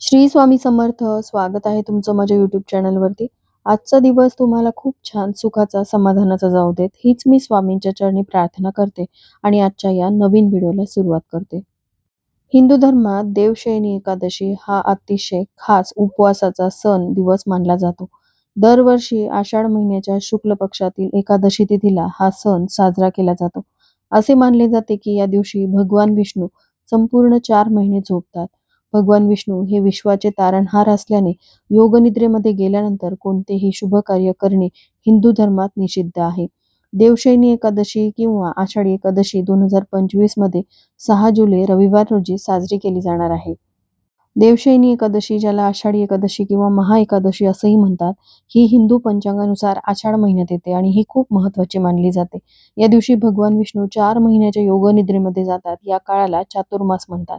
श्री स्वामी समर्थ स्वागत आहे तुमचं माझ्या युट्यूब चॅनलवरती आजचा दिवस तुम्हाला खूप छान सुखाचा समाधानाचा जाऊ देत. हीच मी स्वामींच्या चरणी प्रार्थना करते आणि आजच्या या नवीन व्हिडिओला सुरुवात करते. हिंदू धर्मात देवशयनी एकादशी हा अतिशय खास उपवासाचा सण दिवस मानला जातो. दरवर्षी आषाढ महिन्याच्या शुक्ल पक्षातील एकादशी तिथीला हा सण साजरा केला जातो. असे मानले जाते की या दिवशी भगवान विष्णू संपूर्ण चार महिने झोपतात. भगवान विष्णू हे विश्वाचे तारणहार असल्याने योगनिद्रेमध्ये गेल्यानंतर कोणतेही शुभ कार्य करणे हिंदू धर्मात निषिद्ध आहे. देवशैनी एकादशी किंवा आषाढी एकादशी दोन हजार पंचवीसमध्ये सहा जुलै रविवार रोजी साजरी केली जाणार आहे. देवशैनी एकादशी ज्याला आषाढी एकादशी किंवा महा एकादशी असंही म्हणतात ही हिंदू पंचांगानुसार आषाढ महिन्यात येते आणि ही खूप महत्वाची मानली जाते. या दिवशी भगवान विष्णू चार महिन्याच्या योगनिद्रेमध्ये जातात या काळाला चातुर्मास म्हणतात.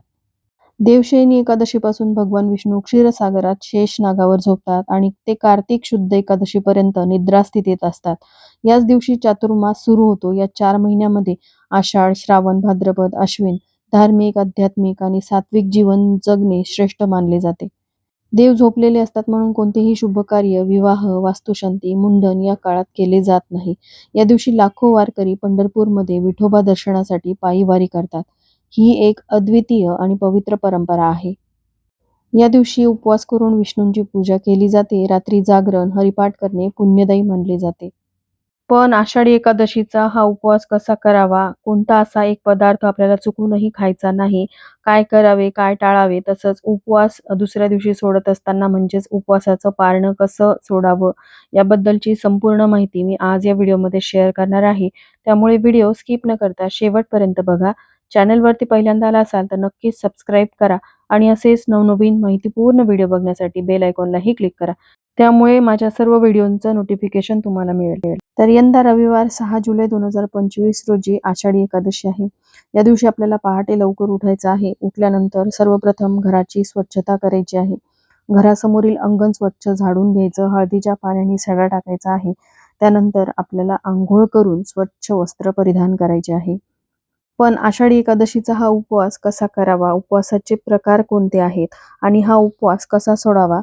देवशयनी एकादशीपासून भगवान विष्णू क्षीरसागरात शेष नागावर झोपतात आणि ते कार्तिक शुद्ध एकादशीपर्यंत निद्रास्थितीत असतात. याच दिवशी चातुर्मास सुरू होतो. या चार महिन्यामध्ये आषाढ श्रावण भाद्रपद अश्विन धार्मिक आध्यात्मिक आणि सात्विक जीवन जगणे श्रेष्ठ मानले जाते. देव झोपलेले असतात म्हणून कोणतेही शुभ कार्य विवाह वास्तुशांती मुंडन या काळात केले जात नाही. या दिवशी लाखो वारकरी पंढरपूरमध्ये विठोबा दर्शनासाठी पायी वारी करतात. ही एक अद्वितीय आणि पवित्र परंपरा आहे. या दिवशी उपवास करून विष्णूंची पूजा केली जाते. रात्री जागरण हरिपाठ करणे पुण्यदायी मानले जाते. पण आषाढी एकादशीचा हा उपवास कसा करावा? कोणता असा एक पदार्थ आपल्याला चुकूनही खायचा नाही? काय करावे? काय टाळावे? तसंच उपवास दुसऱ्या दिवशी सोडत असताना म्हणजेच उपवासाचं पारणं कसं सोडावं? याबद्दलची संपूर्ण माहिती मी आज या व्हिडिओमध्ये शेअर करणार आहे. त्यामुळे व्हिडिओ स्किप न करता शेवटपर्यंत बघा. चॅनलवरती पहिल्यांदा आला असाल तर नक्कीच सबस्क्राईब करा आणि असेच नवनवीन माहितीपूर्ण व्हिडिओ बघण्यासाठी बेल आयकॉनलाही क्लिक करा. त्यामुळे माझ्या सर्व व्हिडिओंचं नोटिफिकेशन तुम्हाला मिळेल. तर यंदा रविवार सहा जुलै दोन हजार पंचवीस रोजी आषाढी एकादशी आहे. या दिवशी आपल्याला पहाटे लवकर उठायचं आहे. उठल्यानंतर सर्वप्रथम घराची स्वच्छता करायची आहे. घरासमोरील अंगण स्वच्छ झाडून घ्यायचं हळदीच्या पाण्याने सडा टाकायचा आहे. त्यानंतर आपल्याला आंघोळ करून स्वच्छ वस्त्र परिधान करायचे आहे. पण आषाढी एकादशीचा हा उपवास कसा करावा? उपवासाचे प्रकार कोणते आहेत? आणि हा उपवास कसा सोडावा?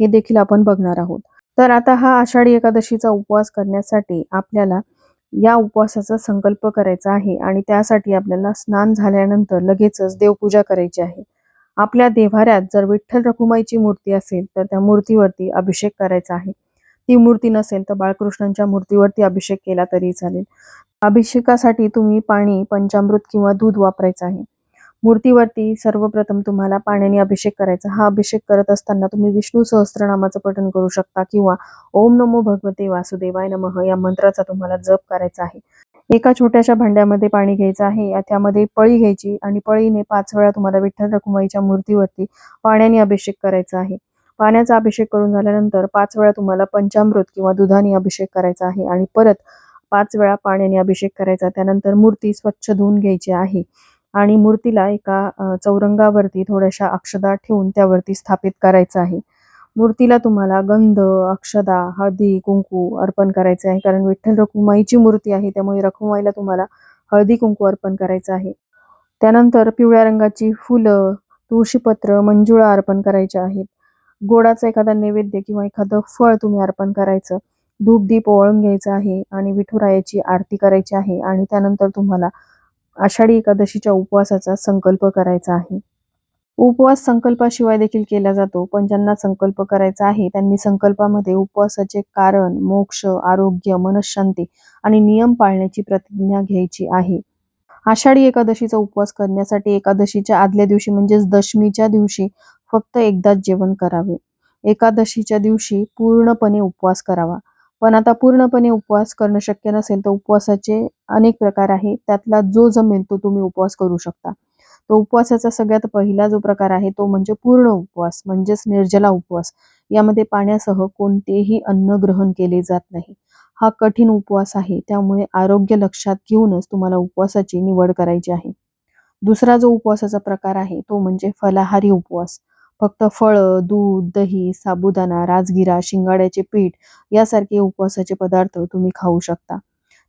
हे देखील आपण बघणार आहोत. तर आता हा आषाढी एकादशीचा उपवास करण्यासाठी आपल्याला या उपवासाचा संकल्प करायचा आहे आणि त्यासाठी आपल्याला स्नान झाल्यानंतर लगेचच देवपूजा करायची आहे. आपल्या देव्हाऱ्यात जर विठ्ठल रखुमाईची मूर्ती असेल तर त्या मूर्तीवरती अभिषेक करायचा आहे. ती मूर्ती नसेल तर बाळकृष्णांच्या मूर्तीवरती अभिषेक केला तरी चालेल. अभिषेकासाठी तुम्ही पाणी पंचामृत किंवा दूध वापरायचं आहे. मूर्तीवरती सर्वप्रथम तुम्हाला पाण्याने अभिषेक करायचा. हा अभिषेक करत असताना तुम्ही विष्णू सहस्त्रनामाचं पठण करू शकता किंवा ओम नमो भगवते वासुदेवाय नमः या मंत्राचा तुम्हाला जप करायचा आहे. एका छोट्याशा भांड्यामध्ये पाणी घ्यायचं आहे. त्यामध्ये पळी घ्यायची आणि पळीने पाच वेळा तुम्हाला विठ्ठल रखुमाईच्या मूर्तीवरती पाण्याने अभिषेक करायचा आहे. पाण्याचा अभिषेक करून झाल्यानंतर पाच वेळा तुम्हाला पंचामृत किंवा दुधाने अभिषेक करायचा आहे आणि परत पाच वेळा पाण्याने अभिषेक करायचा. त्यानंतर मूर्ती स्वच्छ धुवून घ्यायची आहे आणि मूर्तीला एका चौरंगावरती थोड्याशा अक्षदा ठेवून त्यावरती स्थापित करायचं आहे. मूर्तीला तुम्हाला गंध अक्षदा हळदी कुंकू अर्पण करायचे आहे. कारण विठ्ठल रखुमाईची मूर्ती आहे त्यामुळे रखुमाईला तुम्हाला हळदी कुंकू अर्पण करायचं आहे. त्यानंतर पिवळ्या रंगाची फुलं तुळशीपत्र मंजुळा अर्पण करायच्या आहेत. गोडाचा एखादा नैवेद्य किंवा एखादं फळ तुम्ही अर्पण करायचं धूप दीप ओवाळून घ्यायचं आहे आणि विठुरायाची आरती करायची आहे आणि त्यानंतर तुम्हाला आषाढी एकादशीच्या उपवासाचा संकल्प करायचा आहे. उपवास संकल्पाशिवाय देखील केला जातो पण ज्यांना संकल्प करायचा आहे त्यांनी संकल्पामध्ये उपवासाचे कारण मोक्ष आरोग्य मनशांती आणि नियम पाळण्याची प्रतिज्ञा घ्यायची आहे. आषाढी एकादशीचा उपवास करण्यासाठी एकादशीच्या आदल्या दिवशी म्हणजेच दशमीच्या दिवशी फक्त एकदाच जेवण करावे. एकादशीच्या दिवशी पूर्णपणे उपवास करावा. पण आता पूर्णपणे उपवास करणं शक्य नसेल तर उपवासाचे अनेक प्रकार आहे त्यातला जो जमेल तो तुम्ही उपवास करू शकता. तो उपवासाचा सगळ्यात पहिला जो प्रकार आहे तो म्हणजे पूर्ण उपवास म्हणजेच निर्जला उपवास. यामध्ये पाण्यासह कोणतेही अन्न ग्रहण केले जात नाही. हा कठीण उपवास आहे. त्यामुळे आरोग्य लक्षात घेऊनच तुम्हाला उपवासाची निवड करायची आहे. दुसरा जो उपवासाचा प्रकार आहे तो म्हणजे फलाहारी उपवास. फक्त फळं दूध दही साबुदाणा राजगिरा शिंगाड्याचे पीठ यासारखे उपवासाचे पदार्थ तुम्ही खाऊ शकता.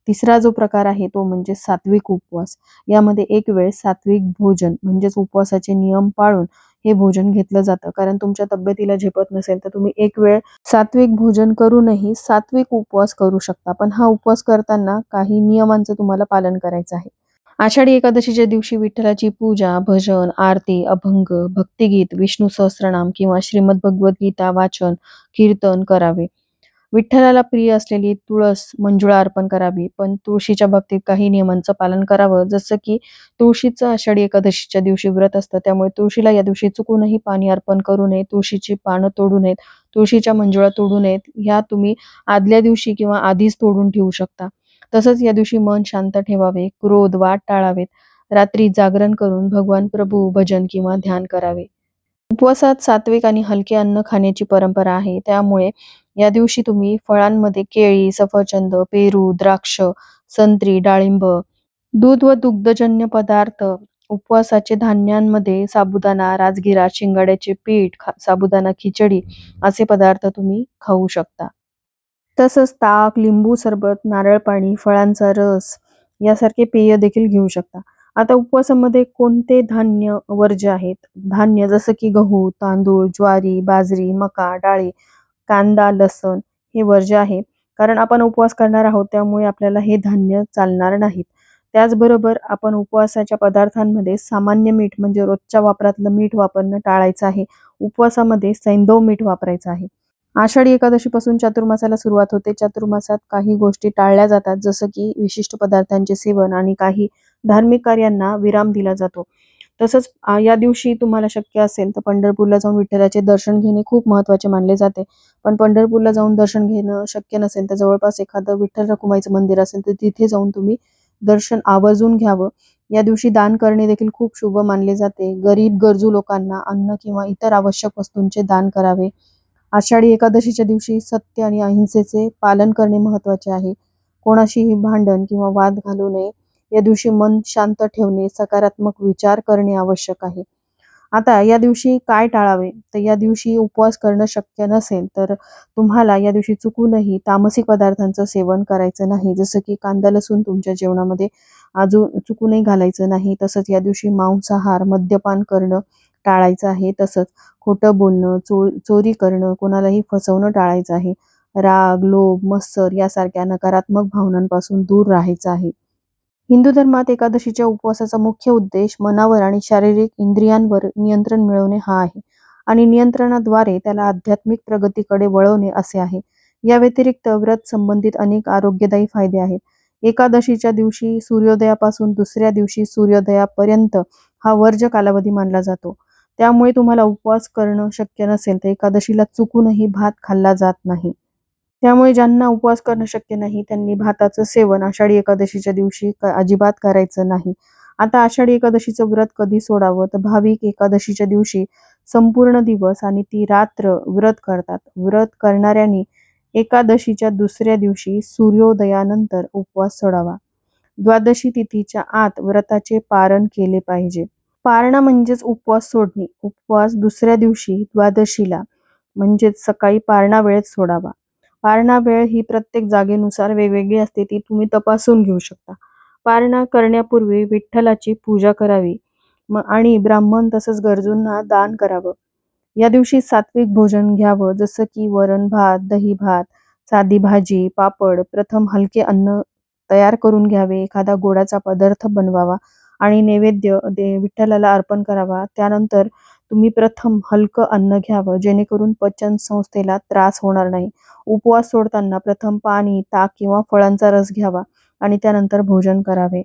तिसरा जो प्रकार आहे तो म्हणजे सात्विक उपवास. यामध्ये एक वेळ सात्विक भोजन म्हणजेच उपवासाचे नियम पाळून हे भोजन घेतलं जातं. कारण तुमच्या तब्येतीला झेपत नसेल तर तुम्ही एक वेळ सात्विक भोजन करूनही सात्विक उपवास करू शकता. पण हा उपवास करताना काही नियमांचं तुम्हाला पालन करायचं आहे. आषाढी एकादशीच्या दिवशी विठ्ठलाची पूजा भजन आरती अभंग भक्तिगीत विष्णू सहस्रनाम किंवा श्रीमद भगवद्गीता वाचन कीर्तन करावे. विठ्ठलाला प्रिय असलेली तुळस मंजुळा अर्पण करावी पण तुळशीच्या बाबतीत काही नियमांचं पालन करावं. जसं की तुळशीचं आषाढी एकादशीच्या दिवशी व्रत असतं त्यामुळे तुळशीला या दिवशी चुकूनही पाणी अर्पण करू नये तुळशीची पानं तोडू नयेत तुळशीच्या मंजुळा तोडू नयेत ह्या तुम्ही आदल्या दिवशी किंवा आधीच तोडून ठेवू शकता. तसंच या दिवशी मन शांत ठेवावे क्रोध वाद टाळावेत. रात्री जागरण करून भगवान प्रभू भजन किंवा ध्यान करावे. उपवासात सात्विक आणि हलके अन्न खाण्याची परंपरा आहे. त्यामुळे या दिवशी तुम्ही फळांमध्ये केळी सफरचंद पेरू द्राक्ष संत्री डाळिंब दूध व दुग्धजन्य पदार्थ उपवासाचे धान्यांमध्ये साबुदाणा राजगिरा शिंगाड्याचे पीठ साबुदाणा खिचडी असे पदार्थ तुम्ही खाऊ शकता. तसंच ताक लिंबू सरबत नारळ पाणी फळांचा रस यासारखे पेय देखील घेऊ शकता. आता उपवासामध्ये कोणते धान्य वर्ज्य आहेत? धान्य जसं की गहू तांदूळ ज्वारी बाजरी मका डाळी कांदा लसण हे वर्ज्य आहे. कारण आपण उपवास करणार आहोत त्यामुळे आपल्याला हे धान्य चालणार नाहीत. त्याचबरोबर आपण उपवासाच्या पदार्थांमध्ये सामान्य मीठ म्हणजे रोजच्या वापरातलं मीठ वापरणं टाळायचं आहे. उपवासामध्ये सैंधव मीठ वापरायचं आहे. आषाढी एकादशीपासून चातुर्मासाला सुरुवात होते. चातुर्मासात काही गोष्टी टाळल्या जातात जसं की विशिष्ट पदार्थांचे सेवन आणि काही धार्मिक कार्यांना विराम दिला जातो. तसंच या दिवशी तुम्हाला शक्य असेल तर पंढरपूरला जाऊन विठ्ठलाचे दर्शन घेणे खूप महत्त्वाचे मानले जाते. पण पंढरपूरला जाऊन दर्शन घेणं शक्य नसेल तर जवळपास एखादं विठ्ठल रखुमाईचं मंदिर असेल तर तिथे जाऊन तुम्ही दर्शन आवर्जून घ्यावं. या दिवशी दान करणे देखील खूप शुभ मानले जाते. गरीब गरजू लोकांना अन्न किंवा इतर आवश्यक वस्तूंचे दान करावे. आषाढी एकादशीच्या दिवशी सत्य आणि अहिंसेचे पालन करणे महत्त्वाचे आहे. कोणाशीही भांडण किंवा वाद घालू नये. या दिवशी मन शांत ठेवणे सकारात्मक विचार करणे आवश्यक आहे. आता या दिवशी काय टाळावे? तर या दिवशी उपवास करणं शक्य नसेल तर तुम्हाला या दिवशी चुकूनही तामसिक पदार्थांचं सेवन करायचं नाही. जसं की कांदा लसूण तुमच्या जेवणामध्ये अजून चुकूनही घालायचं नाही. तसंच या दिवशी मांसाहार मद्यपान करणं टाळायचं आहे तसंच खोटं बोलणं चो चोरी करणं कोणालाही फसवणं टाळायचं आहे. राग लोभ मत्सर यासारख्या नकारात्मक भावनांपासून दूर राहायचं आहे. हिंदू धर्मात एकादशीच्या उपवासाचा मुख्य उद्देश मनावर आणि शारीरिक इंद्रियांवर नियंत्रण मिळवणे हा आहे आणि नियंत्रणाद्वारे त्याला आध्यात्मिक प्रगतीकडे वळवणे असे आहे. या व्यतिरिक्त व्रत संबंधित अनेक आरोग्यदायी फायदे आहेत. एकादशीच्या दिवशी सूर्योदयापासून दुसऱ्या दिवशी सूर्योदयापर्यंत हा वर्ज कालावधी मानला जातो. त्यामुळे तुम्हाला उपवास करणं शक्य नसेल तर एकादशीला चुकूनही भात खाल्ला जात नाही. त्यामुळे ज्यांना उपवास करणं शक्य नाही त्यांनी भाताचं सेवन आषाढी एकादशीच्या दिवशी अजिबात करायचं नाही. आता आषाढी एकादशीचं व्रत कधी सोडावं? तर भाविक एकादशीच्या दिवशी संपूर्ण दिवस आणि ती रात्र व्रत करतात. व्रत करणाऱ्यांनी एकादशीच्या दुसऱ्या दिवशी सूर्योदयानंतर उपवास सोडावा. द्वादशी तिथीच्या आत व्रताचे पारण केले पाहिजे. पारणा म्हणजेच उपवास सोडणे. उपवास दुसऱ्या दिवशी द्वादशीला म्हणजेच सकाळी पारणा वेळेत सोडावा. पारणा वेळ ही प्रत्येक जागेनुसार वेगवेगळी असते ती तुम्ही तपासून घेऊ शकता. पारणा करण्यापूर्वी विठ्ठलाची पूजा करावी आणि ब्राह्मण तसंच गरजूंना दान करावं. या दिवशी सात्विक भोजन घ्यावं जसं की वरण भात दही भात साधी भाजी पापड प्रथम हलके अन्न तयार करून घ्यावे एखादा गोडाचा पदार्थ बनवावा आणि नैवेद्य दे विठ्ठलाला अर्पण करावा. त्यानंतर तुम्ही प्रथम हलकं अन्न घ्यावं. जेणेकरून पचन संस्थेला त्रास होणार नाही. उपवास सोडताना प्रथम पाणी ताक किंवा फळांचा रस घ्यावा आणि त्यानंतर भोजन करावे.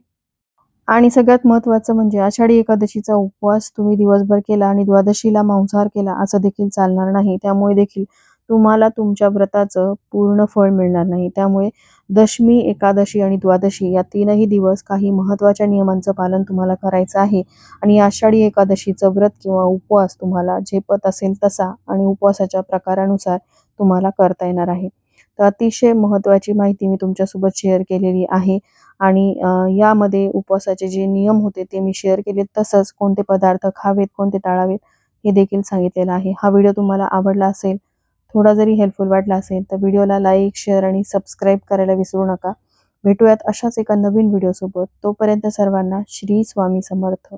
आणि सगळ्यात महत्त्वाचं म्हणजे आषाढी एकादशीचा उपवास तुम्ही दिवसभर केला आणि द्वादशीला मांसाहार केला असं देखील चालणार नाही. त्यामुळे देखील तुम्हाला तुमच्या व्रताचं पूर्ण फळ मिळणार नाही. त्यामुळे दशमी एकादशी आणि द्वादशी या तीनही दिवस काही महत्त्वाच्या नियमांचं पालन तुम्हाला करायचं आहे. आणि आषाढी एकादशीचं व्रत किंवा उपवास तुम्हाला झेपत असेल तसा आणि उपवासाच्या प्रकारानुसार तुम्हाला करता येणार आहे. तर अतिशय महत्त्वाची माहिती मी तुमच्यासोबत शेअर केलेली आहे. आणि यामध्ये उपवासाचे जे नियम होते ते मी शेअर केले तसंच कोणते पदार्थ खावेत कोणते टाळावेत हे देखील सांगितलेलं आहे. हा व्हिडिओ तुम्हाला आवडला असेल थोडा जरी हेल्पफुल वाटला असेल तर व्हिडिओला लाईक शेअर आणि सबस्क्राईब करायला विसरू नका. भेटूयात अशाच एका नवीन व्हिडिओसोबत तोपर्यंत सर्वांना श्री स्वामी समर्थ.